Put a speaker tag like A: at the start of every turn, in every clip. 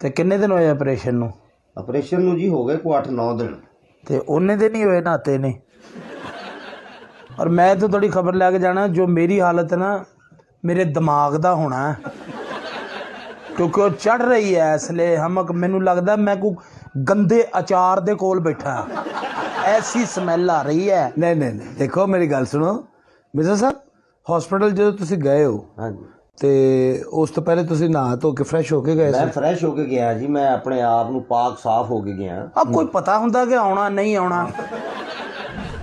A: ਤੇ ਕਿੰਨੇ ਦਿਨ ਹੋਏ ਆਪਰੇਸ਼ਨ ਨੂੰ?
B: ਆਪਰੇਸ਼ਨ ਨੂੰ ਜੀ ਹੋ ਗਏ ਕੋ 8-9 ਦਿਨ।
A: ਤੇ ਉਹਨੇ ਦੇ ਨਹੀਂ ਹੋਏ ਨਾਤੇ ਨੇ? ਔਰ ਮੈਂ ਤਾਂ ਤੁਹਾਡੀ ਖਬਰ ਲੈ ਕੇ ਜਾਣਾ ਜੋ ਮੇਰੀ ਹਾਲਤ ਹੈ ਨਾ ਮੇਰੇ ਦਿਮਾਗ ਦਾ ਹੋਣਾ। ਕਿਉਂਕਿ ਉਹ ਚੜ ਰਹੀ ਹੈ ਇਸ ਲਈ ਹਮਕ ਮੈਨੂੰ ਲੱਗਦਾ ਮੈਂ ਕੋ ਗੰਦੇ ਅਚਾਰ ਦੇ ਕੋਲ ਬੈਠਾ। ਐਸੀ ਸਮੈਲ ਆ ਰਹੀ ਹੈ।
C: ਨਹੀਂ ਨਹੀਂ ਨਹੀਂ ਦੇਖੋ ਮੇਰੀ ਗੱਲ ਸੁਣੋ। ਮਿਰਜ਼ਾ ਸਾਹਿਬ ਹਸਪੀਟਲ ਜਦੋਂ ਤੁਸੀਂ ਗਏ ਹੋ
B: ਹਾਂਜੀ।
C: ਤੇ ਉਸ ਤੋਂ ਪਹਿਲੇ ਤੁਸੀਂ ਨਹਾ ਧੋ ਕੇ ਫਰੈਸ਼ ਹੋ ਕੇ ਗਏ
B: ਮੈਂ
C: ਸੀ?
B: ਫਰੈਸ਼ ਹੋ ਕੇ ਗਿਆ ਜੀ ਮੈਂ ਆਪਣੇ ਆਪ ਨੂੰ ਪਾਕ ਸਾਫ਼ ਹੋ ਕੇ ਗਿਆ।
A: ਅਬ ਕੋਈ ਪਤਾ ਹੁੰਦਾ ਕਿ ਆਉਣਾ ਨਹੀਂ ਆਉਣਾ?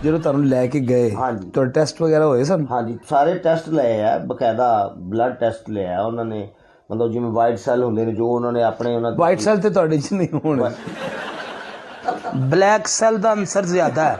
C: ਜਦੋਂ ਤੁਹਾਨੂੰ ਲੈ ਕੇ ਗਏ
B: ਹਾਂਜੀ।
C: ਤੁਹਾਡੇ ਟੈਸਟ ਵਗੈਰਾ ਹੋਏ ਸਨ?
B: ਹਾਂਜੀ ਸਾਰੇ ਟੈਸਟ ਲਏ ਆ ਬਕਾਇਦਾ ਬਲੱਡ ਟੈਸਟ ਲਿਆ ਉਹਨਾਂ ਨੇ। ਮਤਲਬ ਜਿਵੇਂ ਵਾਈਟ ਸੈੱਲ ਹੁੰਦੇ ਨੇ ਜੋ ਉਹਨਾਂ ਨੇ ਆਪਣੇ ਉਹਨਾਂ
C: ਵਾਈਟ ਸੈਲ ਤੇ ਤੁਹਾਡੇ 'ਚ ਨਹੀਂ ਹੋਣੇ।
A: ਬਲੈਕ ਸੈੱਲ ਦਾ ਅੰਸਰ ਜ਼ਿਆਦਾ ਹੈ।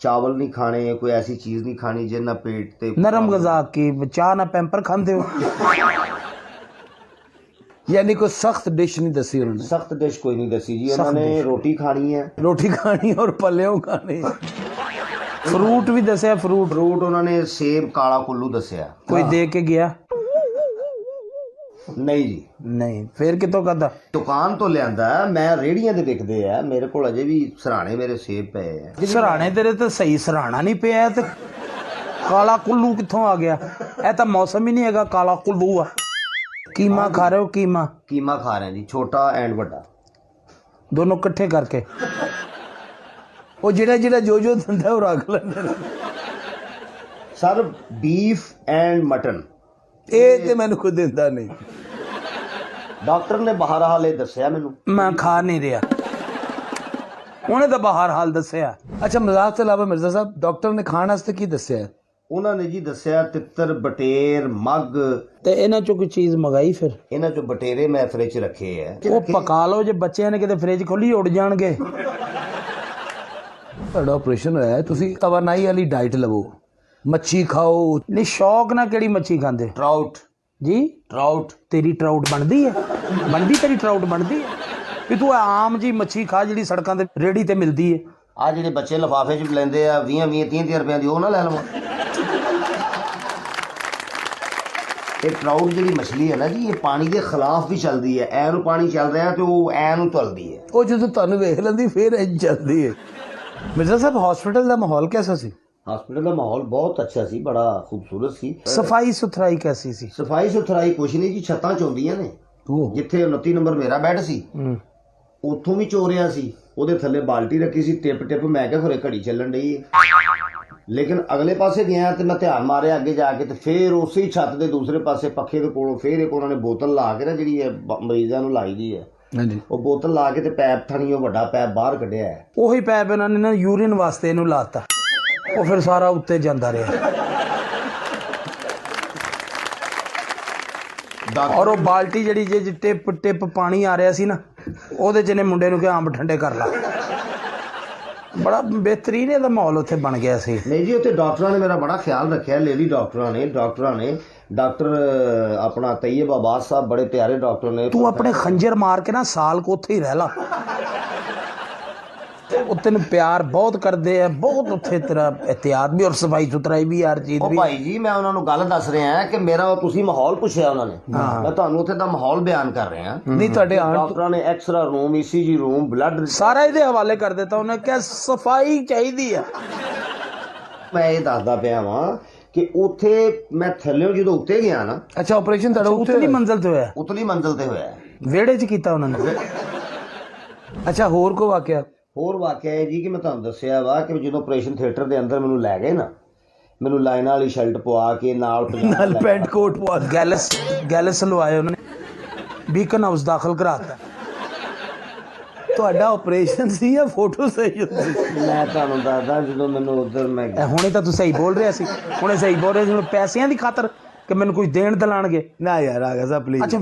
B: ਚਾਵਲ ਨਹੀਂ ਖਾਣੇ ਕੋਈ ਐਸੀ ਚੀਜ਼ ਨਹੀਂ ਖਾਣੀ ਜਿਹਦੇ ਨਾਲ ਪੇਟ ਤੇ
A: ਨਰਮ ਗਜ਼ਾ ਕੀ ਚਾਹ ਨਾ ਪੈਂਪਰ ਖਾਂਦੇ ਹੋ
C: ਯਾਨੀ ਕੋਈ ਸਖਤ ਡਿਸ਼ ਨਹੀਂ ਦੱਸੀ ਉਹਨਾਂ ਨੇ
B: ਸਖਤ ਡਿਸ਼ ਕੋਈ ਨਹੀਂ ਦੱਸੀ ਜੀ ਉਹਨਾਂ ਨੇ ਰੋਟੀ ਖਾਣੀ ਹੈ
C: ਰੋਟੀ ਖਾਣੀ ਔਰ ਪੱਲਿਓ ਖਾਣੀ
A: ਫਰੂਟ ਵੀ ਦੱਸਿਆ ਫਰੂਟ
B: ਫਰੂਟ ਉਹਨਾਂ ਨੇ ਸੇਬ ਕਾਲਾ ਕੁੱਲੂ ਦੱਸਿਆ
A: ਕੋਈ ਦੇ ਕੇ ਗਿਆ
B: ਨਹੀਂ ਜੀ।
A: ਨਹੀਂ ਫੇਰ ਕਿਤੋਂ ਕਰਦਾ
B: ਦੁਕਾਨ ਤੋਂ ਲਿਆਂਦਾ ਮੈਂ ਰੇੜੀਆਂ ਤੇ ਵਿਕਦੇ ਆ। ਮੇਰੇ ਕੋਲ ਅਜੇ ਵੀ ਸਰਾਣੇ ਮੇਰੇ ਸੇਬ ਪਏ ਆ।
A: ਸਰਾਣੇ ਤੇਰੇ ਤੇ ਸਹੀ ਸਰਾਣਾ ਨਹੀਂ ਪਿਆ ਤੇ ਕਾਲਾ ਕੁੱਲੂ ਕਿੱਥੋਂ ਆ ਗਿਆ? ਇਹ ਤਾਂ ਮੌਸਮ ਹੀ ਨਹੀਂ ਹੈਗਾ ਕਾਲਾ ਕੁੱਲੂ ਆ। ਕੀਮਾ ਖਾ ਰਹੇ ਹੋ ਕੀਮਾ?
B: ਕੀਮਾ ਖਾ ਰਹੇ ਜੀ ਛੋਟਾ ਐਂਡ ਵੱਡਾ।
A: ਦੋਨੋਂ ਇਕੱਠੇ ਕਰਕੇ।
C: ਉਹ ਜਿਹੜਾ ਜਿਹੜਾ ਜੋ ਜੋ ਦਿੰਦਾ ਉਹ ਰੱਖ ਲੈਂਦੇ ਨੇ।
B: Sir beef and mutton.
C: ਇਹ ਤੇ ਮੈਨੂੰ ਕੋਈ ਦਿੰਦਾ ਨਹੀਂ।
B: ਡਾਕਟਰ ਨੇ ਬਾਹਰ ਹਾਲੇ ਦੱਸਿਆ ਮੈਨੂੰ।
A: ਮੈਂ ਖਾ ਨਹੀਂ ਰਿਹਾ। ਉਹਨੇ ਤਾਂ ਬਾਹਰ ਹਾਲ ਦੱਸਿਆ।
C: ਅੱਛਾ ਮਜ਼ਾਕ ਤੋਂ ਇਲਾਵਾ ਮਿਰਜ਼ਾ ਸਾਹਿਬ ਡਾਕਟਰ ਨੇ ਖਾਣ ਵਾਸਤੇ ਕੀ ਦੱਸਿਆ?
B: ਉਹਨਾਂ ਨੇ ਜੀ ਦੱਸਿਆ ਤਿੱਤਰ ਬਟੇਰ ਮੱਗ।
A: ਤੇ ਇਹਨਾਂ ਚੋਂ ਕੋਈ ਚੀਜ਼ ਮੰਗਾਈ ਫਿਰ?
B: ਇਹਨਾਂ ਚੋਂ ਬਟੇਰੇ ਮੈਂ ਫ੍ਰਿਜ 'ਚ ਰੱਖੇ ਆ।
A: ਉਹ ਪਕਾ ਲਓ ਜੇ ਬੱਚਿਆਂ ਨੇ ਕਿਤੇ ਫ੍ਰਿਜ ਖੋਲੀ ਉੱਡ ਜਾਣਗੇ।
C: ਤੁਹਾਡਾ ਆਪਰੇਸ਼ਨ ਹੋਇਆ ਹੈ। ਤੁਸੀਂ ਤਵਾਨਾਈ ਵਾਲੀ ਡਾਈਟ ਲਵੋ। ਮੱਛੀ ਖਾਓ।
A: ਨਹੀਂ ਸ਼ੌਕ ਨਾਲ ਕਿਹੜੀ ਮੱਛੀ ਖਾਂਦੇ?
B: ਟਰਾਊਟ
A: ਜੀ?
B: ਟਰਾਊਟ
A: ਤੇਰੀ ਟਰਾਊਟ ਬਣਦੀ ਹੈ? ਬਣਦੀ ਤੇਰੀ ਟਰਾਊਟ ਬਣਦੀ ਹੈ? ਵੀ ਤੂੰ ਆਮ ਜੀ ਮੱਛੀ ਖਾ ਜਿਹੜੀ ਸੜਕਾਂ ਤੇ ਰੇੜੀ ਤੇ ਮਿਲਦੀ ਹੈ।
B: ਆ ਜਿਹੜੇ ਬੱਚੇ ਲਫਾਫੇ 'ਚ ਲੈਂਦੇ ਆ 20 20 30 30 ਰੁਪਏ ਦੀ ਉਹ ਨਾ ਲੈ ਲਵਾਂ। ਇਹ ਟਰਾਊਟ ਜਿਹੜੀ ਮਛਲੀ ਹੈ ਨਾ ਜੀ ਇਹ ਪਾਣੀ ਦੇ ਖਿਲਾਫ ਵੀ ਚੱਲਦੀ ਹੈ। ਐ ਨੂੰ ਪਾਣੀ ਚੱਲ ਰਿਹਾ ਤੇ ਉਹ ਐ ਨੂੰ ਚੱਲਦੀ ਹੈ।
C: ਉਹ ਜਦੋਂ ਤੁਹਾਨੂੰ ਵੇਖ ਲੈਂਦੀ ਫੇਰ ਇੰਜ ਚੱਲਦੀ ਹੈ। ਮਿਰਜ਼ਾ ਸਾਹਿਬ ਹਸਪੀਟਲ ਦਾ ਮਾਹੌਲ ਕਿਹਦਾ ਸੀ?
B: ਹਸਪੀਟਲ ਦਾ ਮਾਹੌਲ ਬਹੁਤ ਅੱਛਾ ਸੀ ਬੜਾ ਖੂਬਸੂਰਤ ਸੀ।
A: ਸਫ਼ਾਈ ਸੁਥਰਾਈ ਕੈਸੀ ਸੀ?
B: ਸਫ਼ਾਈ ਸੁਥਰਾਈ ਕੁਛ ਨਹੀਂ ਜੀ ਛੱਤਾਂ ਚੋਂਦੀਆਂ ਨੇ। ਜਿੱਥੇ 29 ਨੰਬਰ ਮੇਰਾ ਬੈੱਡ ਸੀ ਉੱਥੋਂ ਵੀ ਚੋਰਿਆ ਸੀ। ਉਹਦੇ ਥੱਲੇ ਬਾਲਟੀ ਰੱਖੀ ਸੀ ਟਿਪ ਟਿਪ ਮੈਂ ਕਿਹਾ ਖਰੇ ਘੜੀ ਚੱਲਣ ਡਈ ਲੇਕਿਨ ਅਗਲੇ ਪਾਸੇ ਗਿਆ ਤੇ ਮੈਂ ਧਿਆਨ ਮਾਰਿਆ ਅੱਗੇ ਜਾ ਕੇ ਤੇ ਫੇਰ ਉਸੇ ਛੱਤ ਦੇ ਦੂਸਰੇ ਪਾਸੇ ਪੱਖੇ ਦੇ ਕੋਲੋਂ ਫੇਰ ਇੱਕ ਉਹਨਾਂ ਨੇ ਬੋਤਲ ਲਾ ਕੇ ਨਾ ਜਿਹੜੀ ਹੈ ਮਰੀਜ਼ਾਂ ਨੂੰ ਲਾਈ ਦੀ ਹੈ
C: ਹਾਂਜੀ।
B: ਉਹ ਬੋਤਲ ਲਾ ਕੇ ਤੇ ਪੈਪ ਥਣੀ ਉਹ ਵੱਡਾ ਪੈਪ ਬਾਹਰ ਕੱਢਿਆ
A: ਉਹੀ ਪੈਪ ਇਹਨਾਂ ਨੇ ਨਾ ਯੂਰੀਨ ਵਾਸਤੇ ਇਹਨੂੰ ਲਾਤਾ। ਉਹ ਫਿਰ ਸਾਰਾ ਉੱਤੇ ਜਾਂਦਾ ਰਿਹਾ। ਔਰ ਉਹ ਬਾਲਟੀ ਜਿਹੜੀ ਜੇ ਜੇ ਟਿਪ ਟਿਪ ਪਾਣੀ ਆ ਰਿਹਾ ਸੀ ਨਾ ਉਹਦੇ ਚ ਨੇ ਮੁੰਡੇ ਨੂੰ ਕਿਹਾ ਅੰਬ ਠੰਡੇ ਕਰ ਲਾ। ਬੜਾ ਬਿਹਤਰੀਨ ਇਹਦਾ ਮਾਹੌਲ ਉੱਥੇ ਬਣ ਗਿਆ ਸੀ।
B: ਨਹੀਂ ਜੀ ਉੱਥੇ ਡਾਕਟਰਾਂ ਨੇ ਮੇਰਾ ਬੜਾ ਖਿਆਲ ਰੱਖਿਆ ਲੇਡੀ ਡਾਕਟਰਾਂ ਨੇ ਡਾਕਟਰਾਂ ਨੇ। ਡਾਕਟਰ ਅਹ, ਆਪਣਾ ਤੈਯਬ ਆਬਾਦ ਸਾਹਿਬ ਬੜੇ ਪਿਆਰੇ ਡਾਕਟਰ ਨੇ।
A: ਤੂੰ ਆਪਣੇ ਖੰਜਰ ਮਾਰ ਕੇ ਨਾ ਸਾਲ ਕੋ ਉੱਥੇ ਹੀ ਰਹਿ ਲਾ। ਉਹ ਤੈਨੂੰ ਪਿਆਰ ਬਹੁਤ ਕਰਦੇ ਆ ਬਹੁਤ ਉੱਥੇ ਤੇਰਾ ਇhtiyat ਵੀ ਔਰ ਸਫ਼ਾਈ ਸੁਥਰਾਈ ਵੀ ਹਰ ਚੀਜ਼
B: ਉਹ
A: ਵੀ।
B: ਭਾਈ ਜੀ ਮੈਂ ਉਹਨਾਂ ਨੂੰ ਗੱਲ ਦੱਸ ਰਿਹਾ ਕਿ ਮੇਰਾ ਉਹ ਤੁਸੀਂ ਮਾਹੌਲ ਪੁੱਛਿਆ ਉਹਨਾਂ ਨੇ। ਮੈਂ ਤੁਹਾਨੂੰ ਉੱਥੇ ਦਾ ਮਾਹੌਲ ਬਿਆਨ ਕਰ ਰਿਹਾ
C: ਨਹੀਂ ਤੁਹਾਡੇ ਆਣ
B: ਡਾਕਟਰਾਂ ਨੇ x ray room ECG room blood
A: ਸਾਰਾ ਇਹਦੇ ਹਵਾਲੇ ਕਰ ਦਿੱਤਾ ਉਹਨੇ ਕਿਹਾ ਸਫ਼ਾਈ ਚਾਹੀਦੀ ਆ।
B: ਮੈਂ ਇਹ ਦੱਸਦਾ ਪਿਆ ਵਾਂ ਕਿ ਉੱਥੇ ਮੈਂ ਥੱਲੇ ਜਦੋਂ ਉੱਤੇ ਗਿਆ ਨਾ
C: ਅੱਛਾ ਆਪਰੇਸ਼ਨ ਤੁਹਾਡਾ
A: ਉਤਲੀ ਮੰਜ਼ਲ ਤੇ ਹੋਇਆ?
B: ਉਤਲੀ ਮੰਜ਼ਲ ਤੇ ਹੋਇਆ।
A: ਵਿਹੜੇ 'ਚ ਕੀਤਾ ਉਹਨਾਂ ਨੇ।
C: ਅੱਛਾ ਹੋਰ ਕੋ ਵਾਕਿਆ?
B: ਹੋਰ ਵਾਕਿਆ ਇਹ ਜੀ ਕਿ ਮੈਂ ਤੁਹਾਨੂੰ ਦੱਸਿਆ ਵਾ ਕਿ ਜਦੋਂ ਆਪਰੇਸ਼ਨ ਥੀਏਟਰ ਦੇ ਅੰਦਰ ਮੈਨੂੰ ਲੈ ਗਏ ਨਾ ਮੈਨੂੰ ਲਾਈਨਾਂ ਵਾਲੀ ਸ਼ਰਟ ਪਵਾ ਕੇ ਨਾਲ
C: ਨਾਲ ਪੈਂਟ ਕੋਟ ਪਵਾ
A: ਗੈਲਸ ਗੈਲਸ ਲਵਾਏ ਉਹਨਾਂ। ਨੇ ਬੀਕਨ ਹਾਊਸ ਦਾਖਲ ਕਰਾਤਾ।
C: ਤੁਹਾਡਾ ਆਪਰੇਸ਼ਨ ਸੀ ਜਾਂ ਫੋਟੋ ਸਹੀ ਹੁੰਦੀ ਸੀ?
B: ਮੈਂ ਤੁਹਾਨੂੰ ਦੱਸਦਾ ਜਦੋਂ ਮੈਨੂੰ ਉਧਰ ਮੈਂ
A: ਹੁਣੇ ਤਾਂ ਤੂੰ ਸਹੀ ਬੋਲ ਰਿਹਾ ਸੀ। ਹੁਣੇ ਸਹੀ ਬੋਲ ਰਿਹਾ ਸੀ। ਪੈਸਿਆਂ ਦੀ ਖਾਤਰ ਕਿ ਮੈਨੂੰ ਕੁਝ ਦੇਣ ਦਲਾਣਗੇ।
C: ਨਾ ਯਾਰ ਆਗਾ ਸਾਹਿਬ ਪਲੀਜ਼